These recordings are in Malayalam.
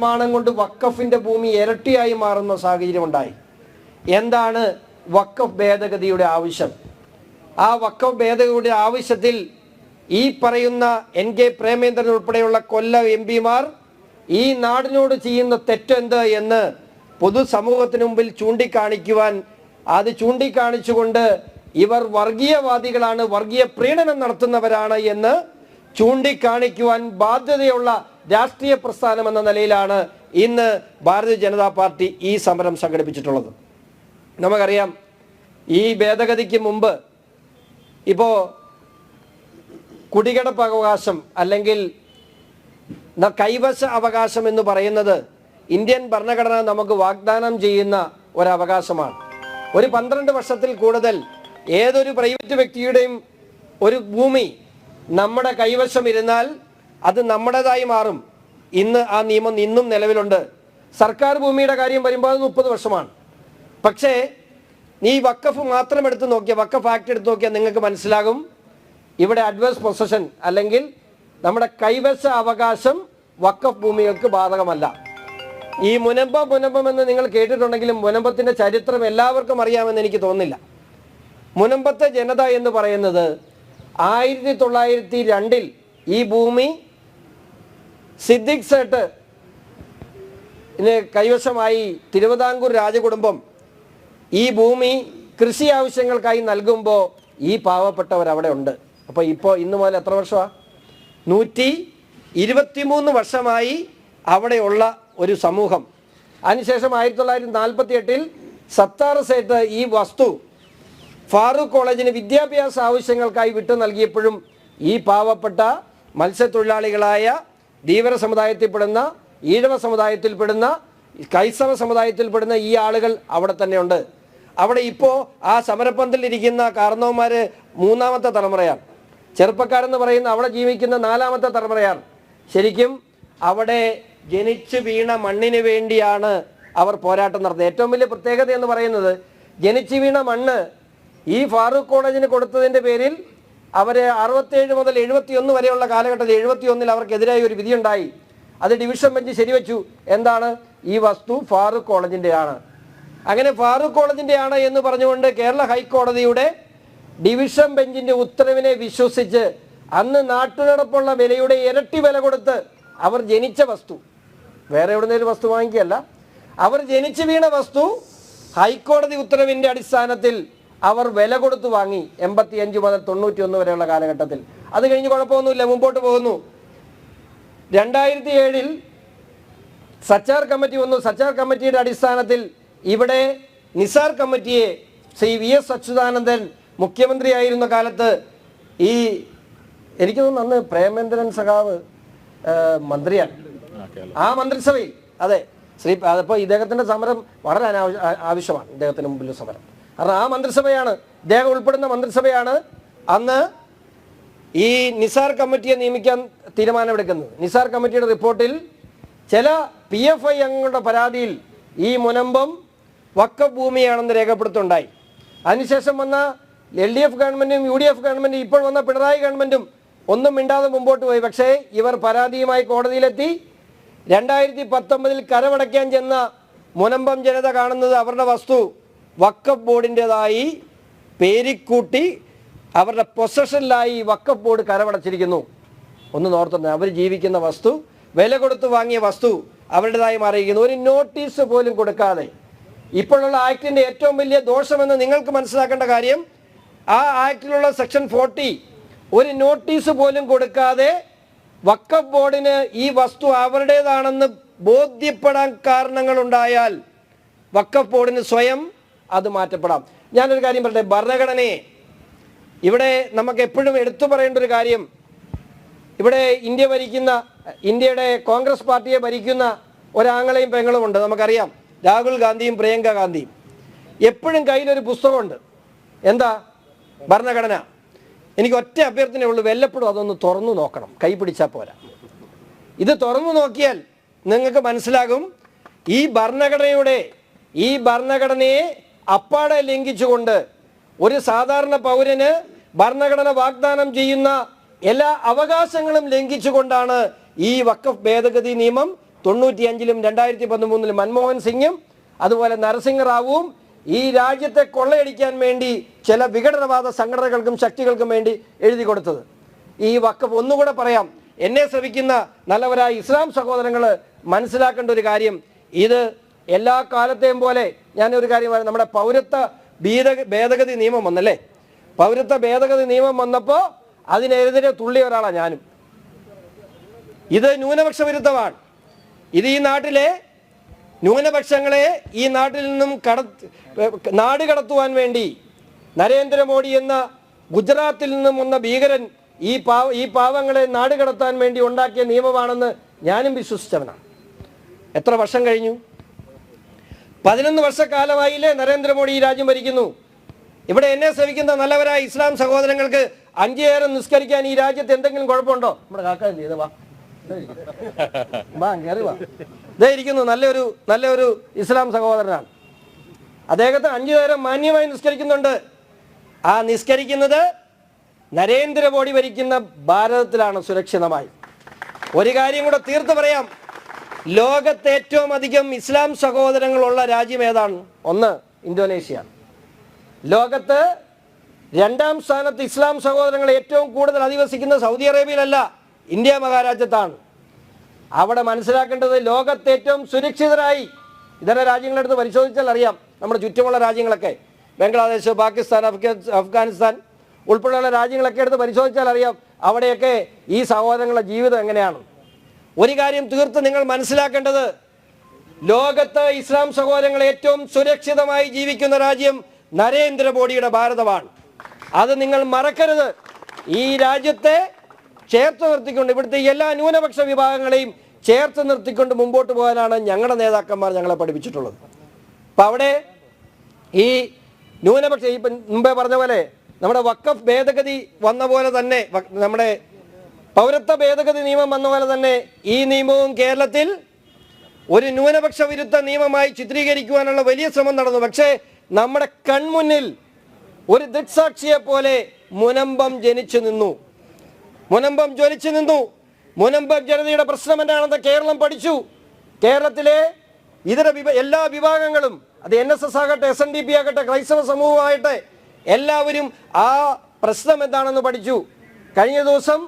നിർമ്മാണം കൊണ്ട് വക്കഫിന്റെ ഭൂമി ഇരട്ടിയായി മാറുന്ന സാഹചര്യം ഉണ്ടായി. എന്താണ് വക്കഫ് ഭേദഗതിയുടെ ആവശ്യം? ആ വക്കഫ് ഭേദഗതിയുടെ ആവശ്യത്തിൽ ഈ പറയുന്ന എൻ കെ പ്രേമേന്ദ്രൻ ഉൾപ്പെടെയുള്ള കൊല്ല എം പിമാർ ഈ നാടിനോട് ചെയ്യുന്ന തെറ്റെന്ത് എന്ന് പൊതുസമൂഹത്തിന് മുമ്പിൽ ചൂണ്ടിക്കാണിക്കുവാൻ അത് ചൂണ്ടിക്കാണിച്ചുകൊണ്ട് ഇവർ വർഗീയവാദികളാണ് വർഗീയ പ്രീണനം നടത്തുന്നവരാണ് എന്ന് ചൂണ്ടിക്കാണിക്കുവാൻ ബാധ്യതയുള്ള രാഷ്ട്രീയ പ്രസ്ഥാനം എന്ന നിലയിലാണ് ഇന്ന് ഭാരതീയ ജനതാ പാർട്ടി ഈ സമരം സംഘടിപ്പിച്ചിട്ടുള്ളത്. നമുക്കറിയാം ഈ ഭേദഗതിക്ക് മുമ്പ് ഇപ്പോൾ കുടികിടപ്പ് അവകാശം അല്ലെങ്കിൽ കൈവശ അവകാശം എന്ന് പറയുന്നത് ഇന്ത്യൻ ഭരണഘടന നമുക്ക് വാഗ്ദാനം ചെയ്യുന്ന ഒരവകാശമാണ്. ഒരു പന്ത്രണ്ട് വർഷത്തിൽ കൂടുതൽ ഏതൊരു പ്രൈവറ്റ് വ്യക്തിയുടെയും ഒരു ഭൂമി നമ്മുടെ കൈവശം ഇരുന്നാൽ അത് നമ്മുടേതായി മാറും. ഇന്ന് ആ നിയമം ഇന്നും നിലവിലുണ്ട്. സർക്കാർ ഭൂമിയുടെ കാര്യം വരുമ്പോൾ അത് മുപ്പത് വർഷമാണ്. പക്ഷേ നീ വക്കഫ് മാത്രം എടുത്ത് നോക്കിയാൽ വക്കഫ് ആക്ട് എടുത്ത് നോക്കിയാൽ നിങ്ങൾക്ക് മനസ്സിലാകും. ഇവിടെ അഡ്വേഴ്സ് പൊസഷൻ അല്ലെങ്കിൽ നമ്മുടെ കൈവശ അവകാശം വക്കഫ് ഭൂമികൾക്ക് ബാധകമല്ല. ഈ മുനമ്പം മുനമ്പം എന്ന് നിങ്ങൾ കേട്ടിട്ടുണ്ടെങ്കിലും മുനമ്പത്തിന്റെ ചരിത്രം എല്ലാവർക്കും അറിയാമെന്ന് എനിക്ക് തോന്നുന്നില്ല. മുനമ്പത്തെ ജനത എന്ന് പറയുന്നത് ആയിരത്തി തൊള്ളായിരത്തി രണ്ടിൽ ഈ ഭൂമി സിദ്ദിഖ് സേട്ട് കൈവശമായി തിരുവിതാംകൂർ രാജകുടുംബം ഈ ഭൂമി കൃഷി ആവശ്യങ്ങൾക്കായി നൽകുമ്പോൾ ഈ പാവപ്പെട്ടവർ അവിടെ ഉണ്ട്. അപ്പോൾ ഇപ്പോൾ ഇന്ന് മുതൽ എത്ര വർഷമാണ് നൂറ്റി ഇരുപത്തിമൂന്ന് വർഷമായി അവിടെയുള്ള ഒരു സമൂഹം. അതിനുശേഷം ആയിരത്തി തൊള്ളായിരത്തി നാൽപ്പത്തി എട്ടിൽ സത്താർ സേട്ട് ഈ വസ്തു ഫാറൂഖ് കോളേജിന് വിദ്യാഭ്യാസ ആവശ്യങ്ങൾക്കായി വിട്ടു നൽകിയപ്പോഴും ഈ പാവപ്പെട്ട മത്സ്യത്തൊഴിലാളികളായ ധീവര സമുദായത്തിൽപ്പെടുന്ന ഈഴവ സമുദായത്തിൽപ്പെടുന്ന ക്രൈസ്തവ സമുദായത്തിൽപ്പെടുന്ന ഈ ആളുകൾ അവിടെ തന്നെയുണ്ട്. അവിടെ ഇപ്പോൾ ആ സമരപ്പന്തലിരിക്കുന്ന കാർന്നവന്മാർ മൂന്നാമത്തെ തലമുറയാണ്. ചെറുപ്പക്കാരെന്ന് പറയുന്ന അവിടെ ജീവിക്കുന്ന നാലാമത്തെ തലമുറയാണ്. ശരിക്കും അവിടെ ജനിച്ചു വീണ മണ്ണിന് വേണ്ടിയാണ് അവർ പോരാട്ടം നടത്തുന്നത്. ഏറ്റവും വലിയ പ്രത്യേകത എന്ന് പറയുന്നത് ജനിച്ചു വീണ മണ്ണ് ഈ ഫാറൂഖ് കോളേജിന് കൊടുത്തതിന്റെ പേരിൽ അവർ അറുപത്തേഴ് മുതൽ എഴുപത്തിയൊന്ന് വരെയുള്ള കാലഘട്ടത്തിൽ എഴുപത്തിയൊന്നിൽ അവർക്കെതിരായി ഒരു വിധിയുണ്ടായി. അത് ഡിവിഷൻ ബെഞ്ച് ശരിവെച്ചു. എന്താണ്? ഈ വസ്തു ഫാറൂഖ് കോളേജിന്റെയാണ്. അങ്ങനെ ഫാറൂഖ് കോളേജിന്റെയാണ് എന്ന് പറഞ്ഞുകൊണ്ട് കേരള ഹൈക്കോടതിയുടെ ഡിവിഷൻ ബെഞ്ചിന്റെ ഉത്തരവിനെ വിശ്വസിച്ച് അന്ന് നാട്ടുനടപ്പുള്ള വിലയുടെ ഇരട്ടി വില കൊടുത്ത് അവർ ജനിച്ച വസ്തു. വേറെ എവിടുന്നേലും വസ്തു വാങ്ങിക്കുകയല്ല. അവർ ജനിച്ചു വീണ വസ്തു ഹൈക്കോടതി ഉത്തരവിന്റെ അടിസ്ഥാനത്തിൽ അവർ വില കൊടുത്ത് വാങ്ങി എൺപത്തി അഞ്ച് മുതൽ തൊണ്ണൂറ്റി ഒന്ന് വരെയുള്ള കാലഘട്ടത്തിൽ. അത് കഴിഞ്ഞ് കുഴപ്പമൊന്നുമില്ല മുമ്പോട്ട് പോകുന്നു. രണ്ടായിരത്തി ഏഴിൽ സച്ചാർ കമ്മിറ്റി വന്നു. സച്ചാർ കമ്മിറ്റിയുടെ അടിസ്ഥാനത്തിൽ ഇവിടെ നിസാർ കമ്മിറ്റിയെ ശ്രീ വി എസ് അച്യുതാനന്ദൻ മുഖ്യമന്ത്രിയായിരുന്ന കാലത്ത് ഈ എനിക്ക് തോന്നുന്നു അന്ന് പ്രേമേന്ദ്രൻ സഖാവ് മന്ത്രിയാണ്. ആ മന്ത്രിസഭയിൽ. അതെ ശ്രീ അതിപ്പോൾ ഇദ്ദേഹത്തിന്റെ സമരം വളരെ അനാവശ്യ ആവശ്യമാണ്. ഇദ്ദേഹത്തിന് മുമ്പിൽ സമരം. കാരണം ആ മന്ത്രിസഭയാണ്. ഇദ്ദേഹം ഉൾപ്പെടുന്ന മന്ത്രിസഭയാണ്. അന്ന് ഈ നിസാർ കമ്മിറ്റിയെ നിയമിക്കാൻ തീരുമാനമെടുക്കുന്നത് നിസാർ കമ്മിറ്റിയുടെ റിപ്പോർട്ടിൽ ചില പി എഫ് ഐ അംഗങ്ങളുടെ പരാതിയിൽ ഈ മുനമ്പം വക്ക ഭൂമിയാണെന്ന് രേഖപ്പെടുത്തുണ്ടായി അതിനുശേഷം വന്ന എൽ ഡി എഫ് ഗവൺമെന്റും യു ഡി എഫ് ഗവൺമെന്റും ഇപ്പോൾ വന്ന പിണറായി ഗവൺമെന്റും ഒന്നും മിണ്ടാതെ മുമ്പോട്ട് പോയി. പക്ഷേ ഇവർ പരാതിയുമായി കോടതിയിലെത്തി. രണ്ടായിരത്തി പത്തൊമ്പതിൽ കരമടയ്ക്കാൻ ചെന്ന മുനമ്പം ജനത കാണുന്നത് അവരുടെ വസ്തു. വക്കഫ് ബോർഡിന്റെതായി പേരിക്കൂട്ടി അവരുടെ പൊസഷനിലായി വക്കഫ് ബോർഡ് കരമടച്ചിരിക്കുന്നു. ഒന്ന് നോർത്തുന്നത് അവർ ജീവിക്കുന്ന വസ്തു വില കൊടുത്ത് വാങ്ങിയ വസ്തു അവരുടേതായി മാറിയിരിക്കുന്നു. ഒരു നോട്ടീസ് പോലും കൊടുക്കാതെ. ഇപ്പോഴുള്ള ആക്ടിന്റെ ഏറ്റവും വലിയ ദോഷമെന്ന് നിങ്ങൾക്ക് മനസ്സിലാക്കേണ്ട കാര്യം ആ ആക്ടിലുള്ള സെക്ഷൻ ഫോർട്ടി ഒരു നോട്ടീസ് പോലും കൊടുക്കാതെ വക്കഫ് ബോർഡിന് ഈ വസ്തു അവരുടേതാണെന്ന് ബോധ്യപ്പെടാൻ കാരണങ്ങൾ ഉണ്ടായാൽ വക്കഫ് ബോർഡിന് സ്വയം അത് മാറ്റപ്പെടാം. ഞാനൊരു കാര്യം പറയട്ടെ ഭരണഘടനയെ ഇവിടെ നമുക്ക് എപ്പോഴും എടുത്തു പറയേണ്ട ഒരു കാര്യം ഇവിടെ ഇന്ത്യ ഭരിക്കുന്ന ഇന്ത്യയുടെ കോൺഗ്രസ് പാർട്ടിയെ ഭരിക്കുന്ന ഒരാങ്ങളെയും പെങ്ങളും ഉണ്ട് നമുക്കറിയാം. രാഹുൽ ഗാന്ധിയും പ്രിയങ്ക ഗാന്ധിയും. എപ്പോഴും കയ്യിലൊരു പുസ്തകമുണ്ട്. എന്താ? ഭരണഘടന. എനിക്ക് ഒറ്റ അഭ്യർത്ഥനയേ ഉള്ളൂ വല്ലപ്പോഴും അതൊന്ന് തുറന്നു നോക്കണം കൈ പിടിച്ചാൽ പോരാ. ഇത് തുറന്നു നോക്കിയാൽ നിങ്ങൾക്ക് മനസ്സിലാകും ഈ ഭരണഘടനയുടെ ഈ ഭരണഘടനയെ അപ്പാടെ ലംഘിച്ചുകൊണ്ട് ഒരു സാധാരണ പൗരന് ഭരണഘടന വാഗ്ദാനം ചെയ്യുന്ന എല്ലാ അവകാശങ്ങളും ലംഘിച്ചുകൊണ്ടാണ് ഈ വക്കഫ് ഭേദഗതി നിയമം തൊണ്ണൂറ്റിയഞ്ചിലും രണ്ടായിരത്തി പതിമൂന്നിലും മൻമോഹൻ സിംഗും അതുപോലെ നരസിംഹ റാവുവും ഈ രാജ്യത്തെ കൊള്ളയടിക്കാൻ വേണ്ടി ചില വിഘടനവാദ സംഘടനകൾക്കും ശക്തികൾക്കും വേണ്ടി എഴുതി കൊടുത്തത്. ഈ വക്കഫ് ഒന്നുകൂടെ പറയാം. എന്നെ ശ്രമിക്കുന്ന നല്ലവരായ ഇസ്ലാം സഹോദരങ്ങൾ മനസ്സിലാക്കേണ്ട ഒരു കാര്യം. ഇത് എല്ലാ കാലത്തെയും പോലെ ഞാൻ ഒരു കാര്യം പറയാം. നമ്മുടെ പൗരത്വ ഭീത ഭേദഗതി നിയമം വന്നല്ലേ? പൗരത്വ ഭേദഗതി നിയമം വന്നപ്പോൾ അതിനെതിരെ തുള്ളിയ ഒരാളാണ് ഞാനും. ഇത് ന്യൂനപക്ഷ വിരുദ്ധമാണ്. ഇത് ഈ നാട്ടിലെ ന്യൂനപക്ഷങ്ങളെ ഈ നാട്ടിൽ നിന്നും കട നാട് കടത്തുവാൻ വേണ്ടി നരേന്ദ്രമോദി എന്ന ഗുജറാത്തിൽ നിന്നും വന്ന ഭീകരൻ ഈ പാവ ഈ പാവങ്ങളെ നാട് കടത്താൻ വേണ്ടി ഉണ്ടാക്കിയ നിയമമാണെന്ന് ഞാനും വിശ്വസിച്ചവനാണ്. എത്ര വർഷം കഴിഞ്ഞു? പതിനൊന്ന് വർഷക്കാലമായില്ലേ നരേന്ദ്രമോദി ഈ രാജ്യം ഭരിക്കുന്നു. ഇവിടെ എന്നെ സേവിക്കുന്ന നല്ലവരായ ഇസ്ലാം സഹോദരങ്ങൾക്ക് അഞ്ചു നേരം നിസ്കരിക്കാൻ ഈ രാജ്യത്ത് എന്തെങ്കിലും കുഴപ്പമുണ്ടോ? നമ്മുടെ കാക്ക നല്ലൊരു നല്ലൊരു ഇസ്ലാം സഹോദരനാണ്. അദ്ദേഹത്തെ അഞ്ചു നേരം മാന്യമായി നിസ്കരിക്കുന്നുണ്ട്. ആ നിസ്കരിക്കുന്നത് നരേന്ദ്രമോദി ഭരിക്കുന്ന ഭാരതത്തിലാണ് സുരക്ഷിതമായി. ഒരു കാര്യം കൂടെ തീർത്ത് പറയാം. ലോകത്ത് ഏറ്റവും അധികം ഇസ്ലാം സഹോദരങ്ങളുള്ള രാജ്യം ഏതാണ്? ഒന്ന് ഇന്തോനേഷ്യ. ലോകത്ത് രണ്ടാം സ്ഥാനത്ത് ഇസ്ലാം സഹോദരങ്ങൾ ഏറ്റവും കൂടുതൽ അധിവസിക്കുന്ന സൗദി അറേബ്യയിലല്ല ഇന്ത്യ മഹാരാജ്യത്താണ്. അവിടെ മനസ്സിലാക്കേണ്ടത് ലോകത്ത് ഏറ്റവും സുരക്ഷിതരായി ഇതര രാജ്യങ്ങളെടുത്ത് പരിശോധിച്ചാൽ അറിയാം നമ്മുടെ ചുറ്റുമുള്ള രാജ്യങ്ങളൊക്കെ. ബംഗ്ലാദേശ് പാകിസ്ഥാൻ അഫ്ഗാ- അഫ്ഗാനിസ്ഥാൻ ഉൾപ്പെടെയുള്ള രാജ്യങ്ങളൊക്കെ എടുത്ത് പരിശോധിച്ചാൽ അറിയാം അവിടെയൊക്കെ ഈ സഹോദരങ്ങളുടെ ജീവിതം എങ്ങനെയാണ്. ഒരു കാര്യം തീർത്ത് നിങ്ങൾ മനസ്സിലാക്കേണ്ടത്. ലോകത്ത് ഇസ്ലാം സഹോദരങ്ങൾ ഏറ്റവും സുരക്ഷിതമായി ജീവിക്കുന്ന രാജ്യം നരേന്ദ്രമോദിയുടെ ഭാരതമാണ്. അത് നിങ്ങൾ മറക്കരുത്. ഈ രാജ്യത്തെ ചേർത്ത് നിർത്തിക്കൊണ്ട് ഇവിടുത്തെ എല്ലാ ന്യൂനപക്ഷ വിഭാഗങ്ങളെയും ചേർത്ത് നിർത്തിക്കൊണ്ട് മുമ്പോട്ട് പോകാനാണ് ഞങ്ങളുടെ നേതാക്കന്മാർ ഞങ്ങളെ പഠിപ്പിച്ചിട്ടുള്ളത്. അപ്പം അവിടെ ഈ ന്യൂനപക്ഷ ഇപ്പം മുമ്പേ പറഞ്ഞ പോലെ നമ്മുടെ വക്കഫ് ഭേദഗതി വന്ന പോലെ തന്നെ നമ്മുടെ പൗരത്വ ഭേദഗതി നിയമം വന്ന പോലെ തന്നെ ഈ നിയമവും കേരളത്തിൽ ഒരു ന്യൂനപക്ഷ വിരുദ്ധ നിയമമായി ചിത്രീകരിക്കുവാനുള്ള വലിയ ശ്രമം നടന്നു. പക്ഷേ നമ്മുടെ കൺമുന്നിൽ ഒരു ദൃക്സാക്ഷിയെ പോലെ മുനമ്പം ജനിച്ചു നിന്നു. മുനമ്പം ജ്വലിച്ചു നിന്നു. മുനമ്പം ജനതയുടെ പ്രശ്നം എന്താണെന്ന് കേരളം പഠിച്ചു. കേരളത്തിലെ ഇതര എല്ലാ വിഭാഗങ്ങളും അത് എൻ എസ് എസ് ആകട്ടെ എസ് എൻ ഡി പി ആകട്ടെ ക്രൈസ്തവ സമൂഹമാകട്ടെ എല്ലാവരും ആ പ്രശ്നം എന്താണെന്ന് പഠിച്ചു. കഴിഞ്ഞ ദിവസം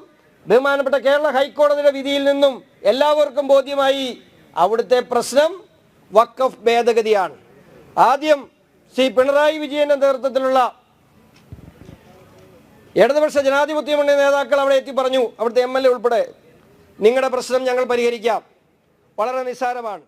ബഹുമാനപ്പെട്ട കേരള ഹൈക്കോടതിയുടെ വിധിയിൽ നിന്നും എല്ലാവർക്കും ബോധ്യമായി അവിടുത്തെ പ്രശ്നം വക്കഫ് ഭേദഗതിയാണ്. ആദ്യം ശ്രീ പിണറായി വിജയന്റെ നേതൃത്വത്തിലുള്ള ഇടതുപക്ഷ ജനാധിപത്യ മുന്നണി നേതാക്കൾ അവിടെ എത്തി പറഞ്ഞു. അവിടുത്തെ എം ഉൾപ്പെടെ നിങ്ങളുടെ പ്രശ്നം ഞങ്ങൾ പരിഹരിക്കാം. വളരെ നിസ്സാരമാണ്.